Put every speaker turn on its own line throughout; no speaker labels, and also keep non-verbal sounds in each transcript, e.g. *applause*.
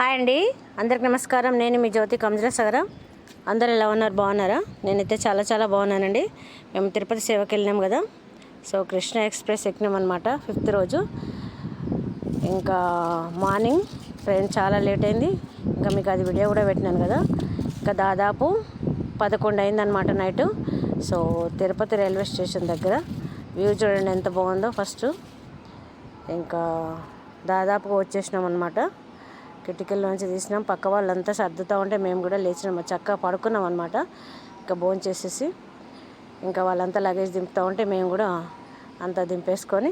Hi అండి. అందరికి నమస్కారం. నేను మీ జ్యోతి కమజల అందరు ఎలా ఉన్నారు? బాగున్నారా? నేనైతే చాలా చాలా బాగున్నానండి. మేము తిరుపతి సేవకి వెళ్ళినాం కదా. సో కృష్ణ ఎక్స్ప్రెస్ ఎక్కినాం అనమాట ఫిఫ్త్ రోజు. ఇంకా మార్నింగ్ ట్రైన్ చాలా లేట్ అయింది. ఇంకా మీకు అది వీడియో కూడా పెట్టినాను కదా. ఇంకా దాదాపు పదకొండు అయిందనమాట night. So Tirupati railway station దగ్గర వ్యూ చూడండి ఎంత బాగుందో ఫస్ట్. ఇంకా దాదాపుగా వచ్చేసినాం అనమాట కిటికీలోంచి తీసినాం. పక్క వాళ్ళంతా సర్దుతూ ఉంటే మేము కూడా లేచినాం. చక్కగా పడుకున్నాం అనమాట ఇంకా భోజనం చేసేసి ఇంకా వాళ్ళంతా లగేజ్ దింపుతూ ఉంటే మేము కూడా అంతా దింపేసుకొని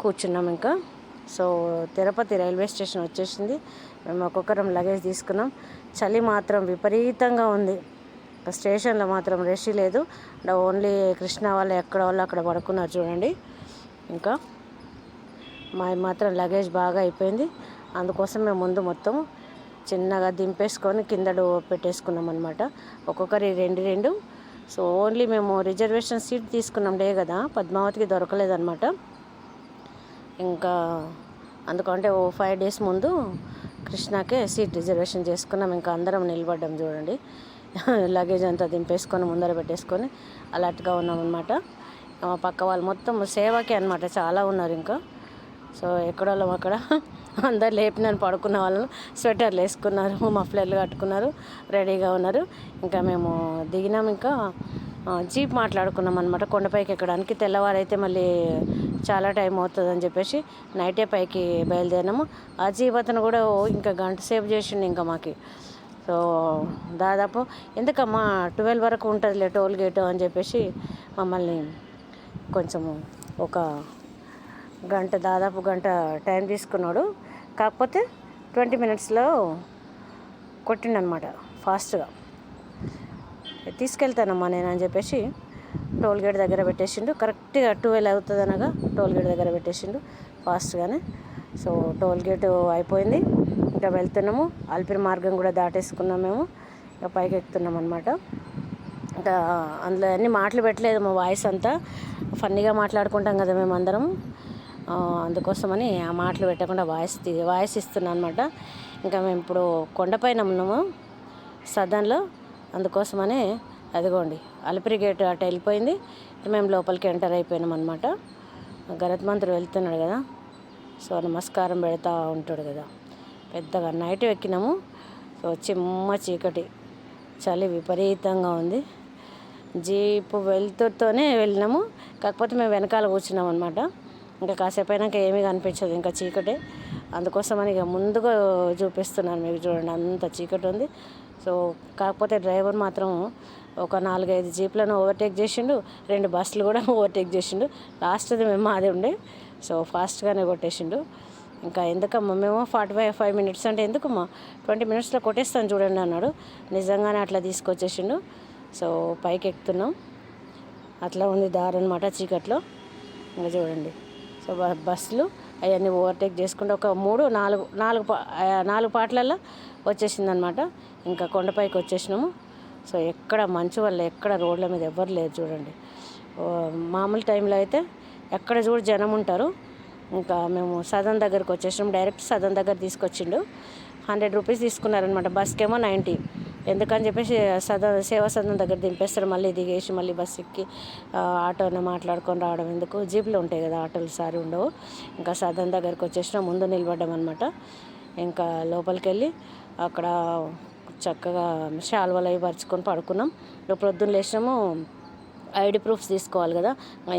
కూర్చున్నాం ఇంకా. సో తిరుపతి రైల్వే స్టేషన్ వచ్చేసింది. మేము ఒక్కొక్కరం లగేజ్ తీసుకున్నాం. చలి మాత్రం విపరీతంగా ఉంది. స్టేషన్లో మాత్రం రెస్ట్ లేదు. ఓన్లీ కృష్ణ వాళ్ళు ఎక్కడ వాళ్ళు అక్కడ పడుకున్నారు చూడండి. ఇంకా మా మాత్రం లగేజ్ బాగా అయిపోయింది. అందుకోసం మేము ముందు మొత్తం చిన్నగా దింపేసుకొని కిందడు పెట్టేసుకున్నాం అనమాట ఒక్కొక్కరి రెండు రెండు. సో ఓన్లీ మేము రిజర్వేషన్ సీట్ తీసుకున్నాం డే కదా. పద్మావతికి దొరకలేదనమాట ఇంకా అందుకంటే ఓ ఫైవ్ డేస్ ముందు కృష్ణాకే సీట్ రిజర్వేషన్ చేసుకున్నాం. ఇంకా అందరం నిలబడ్డాం చూడండి. లగేజ్ అంతా దింపేసుకొని ముందర పెట్టేసుకొని అలర్ట్గా ఉన్నామన్నమాట మా పక్క వాళ్ళు మొత్తం సేవకే అనమాట చాలా ఉన్నారు ఇంకా. సో ఎక్కడోళ్ళం అక్కడ. అందరు లేపినాను పడుకున్న వాళ్ళను. స్వెటర్లు వేసుకున్నారు మఫ్లర్లు కట్టుకున్నారు రెడీగా ఉన్నారు. ఇంకా మేము దిగినాం ఇంకా జీప్ మాట్లాడుకున్నాం అనమాట కొండపైకి ఎక్కడానికి తెల్లవారైతే మళ్ళీ చాలా టైం అవుతుంది అని చెప్పేసి నైటే పైకి బయలుదేరినాము. ఆ జీప్ అతను కూడా ఇంకా గంట సేపు చేసిండు ఇంకా మాకి. సో దాదాపు ఎందుకమ్మా ట్వెల్వ్ వరకు ఉంటుందిలే టోల్ గేట్ అని చెప్పేసి మమ్మల్ని కొంచెము ఒక గంట దాదాపు గంట టైం తీసుకున్నాడు. కాకపోతే ట్వంటీ మినిట్స్లో కొట్టిండనమాట ఫాస్ట్గా. తీసుకెళ్తానమ్మా నేను అని చెప్పేసి టోల్ గేట్ దగ్గర పెట్టేసిండు. కరెక్ట్గా ట్వెల్వ్ అవుతుంది అనగా టోల్ గేట్ దగ్గర పెట్టేసిండు ఫాస్ట్గానే. సో టోల్ గేట్ అయిపోయింది. ఇంకా వెళ్తున్నాము. అల్పిరి మార్గం కూడా దాటేసుకున్నాం మేము. ఇంకా పైకి ఎక్కుతున్నాం అనమాట ఇంకా అందులో అన్ని మాటలు పెట్టలేదు మా వాయిస్ అంతా. ఫన్నీగా మాట్లాడుకుంటాం కదా మేము అందరం అందుకోసమని ఆ మాటలు పెట్టకుండా వాయిస్ వాయిస్ ఇస్తున్నాను అనమాట ఇంకా మేము ఇప్పుడు కొండపైన ఉన్నాము సదన్లో. అందుకోసమని అదిగోండి అలిపిరి గేట్ అటు వెళ్ళిపోయింది. మేము లోపలికి ఎంటర్ అయిపోయినాం అనమాట గరత్ మంత్రి వెళ్తున్నాడు కదా సో నమస్కారం పెడతా ఉంటాడు కదా. పెద్దగా నైట్ ఎక్కినాము సో చిమ్మ చీకటి చలి విపరీతంగా ఉంది. జీపు వెళ్తూతోనే వెళ్ళినాము కాకపోతే మేము వెనకాల కూర్చున్నాం అనమాట ఇంకా కాసేపు అయినాక ఏమీ కనిపించదు ఇంకా చీకటే. అందుకోసమని ఇక ముందుగా చూపిస్తున్నాను మీకు చూడండి అంత చీకటి ఉంది. సో కాకపోతే డ్రైవర్ మాత్రం ఒక నాలుగైదు జీప్లను ఓవర్టేక్ చేసిండు రెండు బస్సులు కూడా *laughs* ఓవర్టేక్ చేసిండు. లాస్ట్ది మేము అదే ఉండే సో ఫాస్ట్గానే కొట్టేసిండు. ఇంకా ఎందుకమ్మా మేము ఫార్టీ ఫైవ్ ఫైవ్ మినిట్స్ అంటే ఎందుకమ్మా ట్వంటీ మినిట్స్లో కొట్టేస్తాను చూడండి అన్నాడు. నిజంగానే అట్లా తీసుకొచ్చేసిండు. సో పైకి ఎక్కుతున్నాం అట్లా ఉంది దారి అనమాట చీకట్లో. ఇంకా చూడండి. సో బస్సులు అవన్నీ ఓవర్టేక్ చేసుకుంటే ఒక మూడు నాలుగు నాలుగు నాలుగు పాటలలో వచ్చేసింది అనమాట ఇంకా కొండపైకి వచ్చేసినాము. సో ఎక్కడ మంచు వల్ల ఎక్కడ రోడ్ల మీద ఎవ్వరు లేరు చూడండి. మామూలు టైంలో అయితే ఎక్కడ చూడు జనం ఉంటారు. ఇంకా మేము సదన్ దగ్గరకు వచ్చేసినాం. డైరెక్ట్ సదన్ దగ్గర తీసుకొచ్చిండు. హండ్రెడ్ రూపీస్ తీసుకున్నారనమాట. బస్కేమో నైంటీ. ఎందుకని చెప్పేసి సదన్ సేవా సదన్ దగ్గర దింపేస్తారు. మళ్ళీ దిగేసి మళ్ళీ బస్ ఎక్కి ఆటోని మాట్లాడుకొని రావడం ఎందుకు? జీపులు ఉంటాయి కదా ఆటోలు సారి ఉండవు. ఇంకా సదన్ దగ్గరికి వచ్చేసిన ముందు నిలబడ్డం అనమాట ఇంకా లోపలికి వెళ్ళి అక్కడ చక్కగా శాల్వలు అవి పరుచుకొని పడుకున్నాం. ఇక పొద్దున్న లేచినాము ఐడి ప్రూఫ్స్ తీసుకోవాలి కదా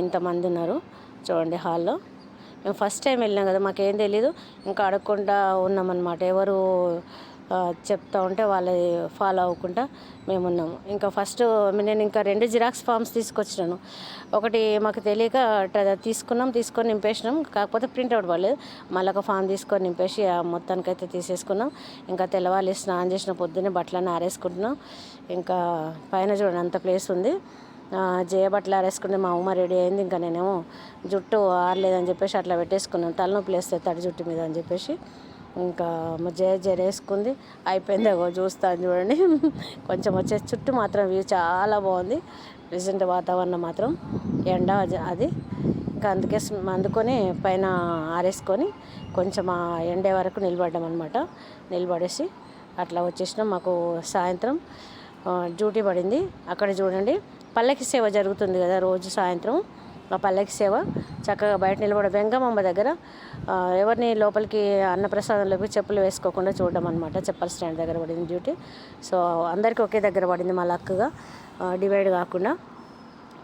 ఇంతమంది ఉన్నారు చూడండి హాల్లో. మేము ఫస్ట్ టైం వెళ్ళినాం కదా మాకేం తెలీదు. ఇంకా అడగకుండా ఉన్నామన్నమాట. ఎవరు చెప్తా ఉంటే వాళ్ళ ఫాలో అవ్వకుండా మేము ఉన్నాము ఇంకా ఫస్ట్ నేను ఇంకా రెండు జిరాక్స్ ఫామ్స్ తీసుకొచ్చినాను. ఒకటి మాకు తెలియక తీసుకున్నాం తీసుకొని నింపేసినాం. కాకపోతే ప్రింట్అవుట్ పడలేదు. మళ్ళీ ఒక ఫామ్ తీసుకొని నింపేసి ఆ మొత్తానికైతే తీసేసుకున్నాం. ఇంకా తెల్లవాళ్ళు స్నానం చేసిన పొద్దున్నే బట్టలన్నీ ఆరేసుకుంటున్నాం. ఇంకా పైన చూడండి అంత ప్లేస్ ఉంది. జయ బట్టలు ఆరేసుకుంటే మా ఉమ్మ రెడీ అయింది. ఇంకా నేనేమో జుట్టు ఆరలేదని చెప్పేసి అట్లా పెట్టేసుకున్నాను. తలనొప్పి వేస్తే తడి జుట్టు మీద అని చెప్పేసి. ఇంకా మా జయ జర అయిపోయింది అగో చూస్తాను చూడండి. *laughs* కొంచెం వచ్చే చుట్టూ మాత్రం వ్యూ చాలా బాగుంది. ప్రజెంట్ వాతావరణం మాత్రం. ఎండ అది- అది. ఇంకా అందుకే అందుకొని పైన ఆరేసుకొని కొంచెం ఆ ఎండే వరకు నిలబడ్డాం అనమాట నిలబడేసి అట్లా వచ్చేసినాం. మాకు సాయంత్రం డ్యూటీ పడింది. అక్కడ చూడండి పల్లకి సేవ జరుగుతుంది కదా రోజు సాయంత్రం. ఆ పల్లకి సేవ. చక్కగా బయట నిలబడ వెంగమ్మ దగ్గర ఎవరిని లోపలికి అన్నప్రసాదంలోకి చెప్పులు వేసుకోకుండా చూడడం అనమాట చెప్పల్ స్టాండ్ దగ్గర పడింది డ్యూటీ. సో అందరికీ ఒకే దగ్గర పడింది మా లక్గా. డివైడ్ కాకుండా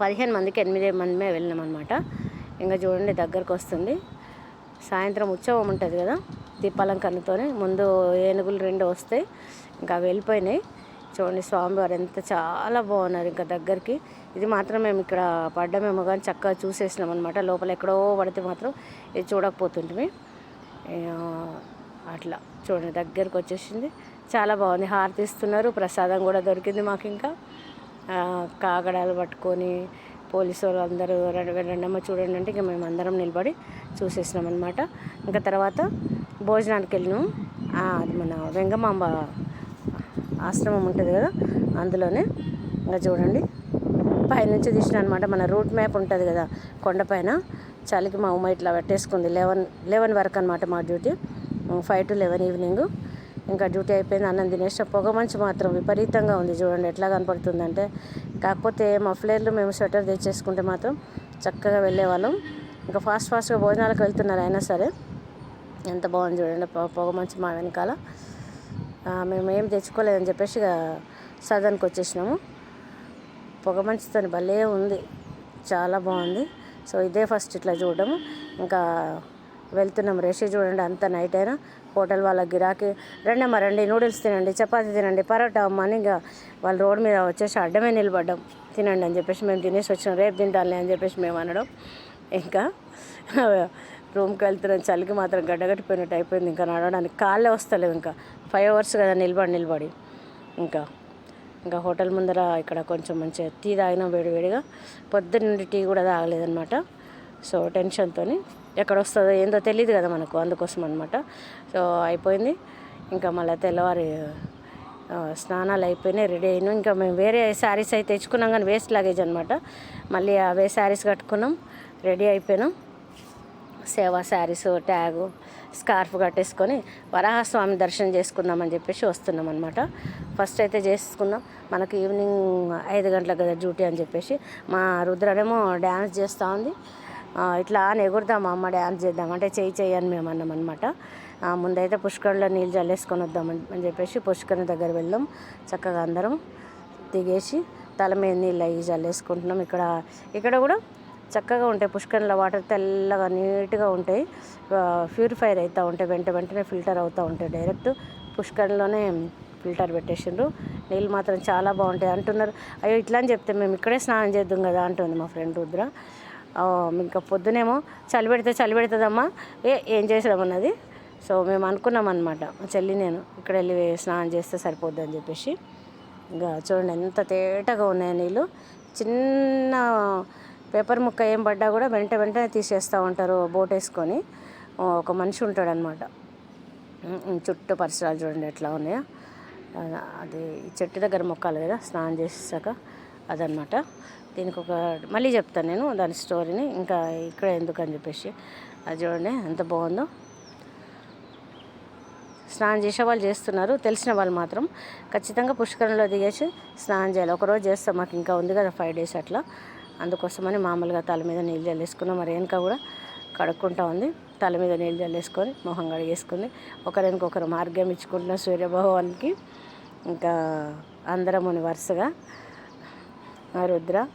పదిహేను మందికి ఎనిమిది మందిమే వెళ్ళినాం అనమాట ఇంకా చూడండి దగ్గరకు వస్తుంది. సాయంత్రం ఉత్సవం ఉంటుంది కదా దీపాలంకరణతోనే. ముందు ఏనుగులు రెండు వస్తాయి ఇంకా వెళ్ళిపోయినాయి. చూడండి స్వామివారు ఎంత చాలా బాగున్నారు ఇంకా దగ్గరికి. ఇది మాత్రం మేము ఇక్కడ పడ్డమేమో కానీ చక్కగా చూసేసినాం అనమాట లోపల ఎక్కడో పడితే మాత్రం ఇది చూడకపోతుంటే అట్లా చూడండి దగ్గరకు వచ్చేసింది. చాలా బాగుంది. హారతి ఇస్తున్నారు ప్రసాదం కూడా దొరికింది మాకు ఇంకా. కాగడాలు పట్టుకొని పోలీసు వాళ్ళు అందరూ రెండు రెండమ్మ చూడండి అంటే ఇంకా మేము అందరం నిలబడి చూసేసినాం అనమాట ఇంకా తర్వాత భోజనానికి వెళ్ళినాం. అది మన వెంగమాంబ ఆశ్రమం ఉంటుంది కదా అందులోనే ఇంకా చూడండి. పైనుంచి తీసిన అనమాట మన రూట్ మ్యాప్ ఉంటుంది కదా కొండపైన చలికి మా ఉమ్మ ఇట్లా పెట్టేసుకుంది లెవెన్ లెవెన్ వరకు అనమాట మా duty. Five to eleven evening. ఇంకా డ్యూటీ అయిపోయింది అన్నం తినేసిన. పొగ మంచు మాత్రం విపరీతంగా ఉంది చూడండి ఎట్లా కనపడుతుందంటే. కాకపోతే మఫ్లేర్లు మేము స్వెటర్ తెచ్చేసుకుంటే మాత్రం చక్కగా వెళ్ళేవాళ్ళం. ఇంకా ఫాస్ట్ ఫాస్ట్గా భోజనాలకు వెళ్తున్నారు అయినా సరే. ఎంత బాగుంది చూడండి పొగ మంచు మా వెనకాల. మేము ఏం తెచ్చుకోలేదని చెప్పేసి ఇక సదన్కి వచ్చేసినాము. పొగ మంచుతో భలే ఉంది. చాలా బాగుంది. సో ఇదే ఫస్ట్ ఇట్లా చూడడం ఇంకా వెళ్తున్నాం రేషి చూడండి అంత నైట్ అయినా. హోటల్ వాళ్ళ గిరాకీ. రండి అమ్మ రండి నూడిల్స్ తినండి చపాతీ తినండి పరోటా అమ్మ అని ఇంకా వాళ్ళ రోడ్ మీద వచ్చేసి అడ్డమే నిలబడ్డాం. తినండి అని చెప్పేసి మేము తినేసి వచ్చినాం. రేపు తింటానులే అని చెప్పేసి మేము అనడం. ఇంకా *laughs* రూమ్కి వెళ్తున్నాం. చలికి మాత్రం గడ్డగట్టిపోయినట్టు అయిపోయింది. ఇంకా నడవడానికి కాళ్ళే వస్తలేవు ఇంకా. ఫైవ్ అవర్స్ కదా నిలబడి నిలబడి. ఇంకా ఇంకా హోటల్ ముందర ఇక్కడ కొంచెం మంచిగా టీ తాగినాం వేడివేడిగా. పొద్దున్న నుండి టీ కూడా తాగలేదన్నమాట. సో టెన్షన్తో ఎక్కడ వస్తుందో ఏందో తెలియదు కదా మనకు అందుకోసం అనమాట సో అయిపోయింది. ఇంకా మళ్ళీ తెల్లవారి స్నానాలు అయిపోయినాయి రెడీ అయినాం. ఇంకా మేము వేరే శారీస్ అయితే తెచ్చుకున్నాం కానీ వేస్ట్ లగేజ్ అనమాట మళ్ళీ అవే శారీస్ కట్టుకున్నాం రెడీ అయిపోయినాం. సేవా శారీస్ ట్యాగు స్కార్ఫ్ కట్టేసుకొని వరాహస్వామి దర్శనం చేసుకుందామని చెప్పేసి వస్తున్నాం అనమాట ఫస్ట్ అయితే చేసుకున్నాం మనకు ఈవినింగ్ ఐదు గంటలకు కదా డ్యూటీ అని చెప్పేసి. మా రుద్రనేమో డ్యాన్స్ చేస్తూ ఉంది. ఇట్లా అని ఎగురుదాం అమ్మ డ్యాన్స్ చేద్దాం. అంటే చేయి చెయ్యి అని మేము అన్నాం అనమాట ముందైతే పుష్కరంలో నీళ్ళు జల్లేసుకొని వద్దామని అని చెప్పేసి పుష్కరం దగ్గర వెళ్దాం. చక్కగా అందరం దిగేసి తల మీద నీళ్ళు అవి జల్లేసుకుంటున్నాం ఇక్కడ ఇక్కడ కూడా చక్కగా ఉంటాయి. పుష్కరంలో వాటర్ తెల్లగా నీట్గా ఉంటాయి. ప్యూరిఫైర్ అవుతూ ఉంటాయి. వెంట వెంటనే ఫిల్టర్ అవుతూ ఉంటాయి. డైరెక్ట్ పుష్కరంలోనే ఫిల్టర్ పెట్టేసిండ్రు. నీళ్ళు మాత్రం చాలా బాగుంటాయి అంటున్నారు. అయ్యో ఇట్లా అని చెప్తే మేము ఇక్కడే స్నానం చేద్దాం కదా అంటుంది మా ఫ్రెండ్ రుద్ర. ఇంకా పొద్దునేమో చలి పెడితే చలి పెడుతుందమ్మా. ఏ ఏం చేసామన్నది సో మేము అనుకున్నాం అనమాట చెల్లి నేను ఇక్కడ వెళ్ళి స్నానం చేస్తే సరిపోద్ది అని చెప్పేసి. ఇంకా చూడండి ఎంత తేటగా ఉన్నాయి నీళ్ళు. చిన్న పేపర్ ముక్క ఏం పడ్డా కూడా వెంట వెంటనే తీసేస్తూ ఉంటారు బోట్ వేసుకొని. ఒక మనిషి ఉంటాడనమాట చుట్టూ పరిసరాలు చూడండి ఎట్లా ఉన్నాయో. అది చెట్టు దగ్గర మొక్కాలి కదా స్నానం చేసాక అదనమాట దీనికి ఒక మళ్ళీ చెప్తాను నేను దాని స్టోరీని. ఇంకా ఇక్కడ ఎందుకు అని చెప్పేసి. అది చూడండి ఎంత బాగుందో. స్నానం చేసే వాళ్ళు చేస్తున్నారు తెలిసిన వాళ్ళు మాత్రం. ఖచ్చితంగా పుష్కరంలో దిగేసి స్నానం చేయాలి. ఒకరోజు చేస్తాం మాకు ఇంకా ఉంది కదా ఫైవ్ డేస్ అట్లా. అందుకోసమని మామూలుగా తల మీద నీళ్ళు చల్లేసుకున్నాం మరి వెనక కూడా కడుక్కుంటా ఉంది. తల మీద నీళ్ళు చల్లేసుకొని మొహం కడిగేసుకుని ఒకరికొకరు మార్గం ఇచ్చుకుంటున్న సూర్యభగవానికి ఇంకా అందరముని వరుసగా రుద్ర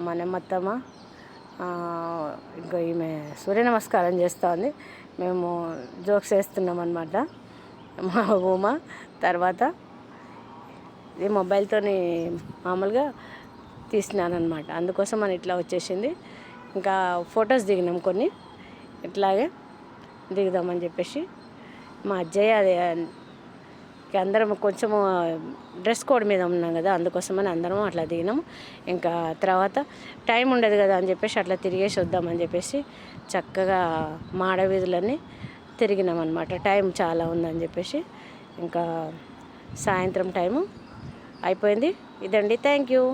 మనమ్మత్తమ్మ ఇంకా ఈమె సూర్య నమస్కారం చేస్తూ ఉంది మేము జోక్స్ వేస్తున్నాం అనమాట మా ఉమ తర్వాత ఇది మొబైల్తోని మామూలుగా అనమాట అందుకోసం అని ఇట్లా వచ్చేసింది. ఇంకా ఫొటోస్ దిగినాం కొన్ని. ఇట్లాగే దిగుదామని చెప్పేసి. మా అజ్జయ్య అది అందరం కొంచెం డ్రెస్ కోడ్ మీద ఉన్నాం కదా అందుకోసమని అందరం అట్లా దిగినాము ఇంకా తర్వాత టైం ఉండదు కదా అని చెప్పేసి అట్లా తిరిగేసి వద్దామని చెప్పేసి చక్కగా మాడ వీధులన్నీ తిరిగినాం అనమాట టైం చాలా ఉందని చెప్పేసి. ఇంకా సాయంత్రం టైము అయిపోయింది. ఇదండి. Thank you.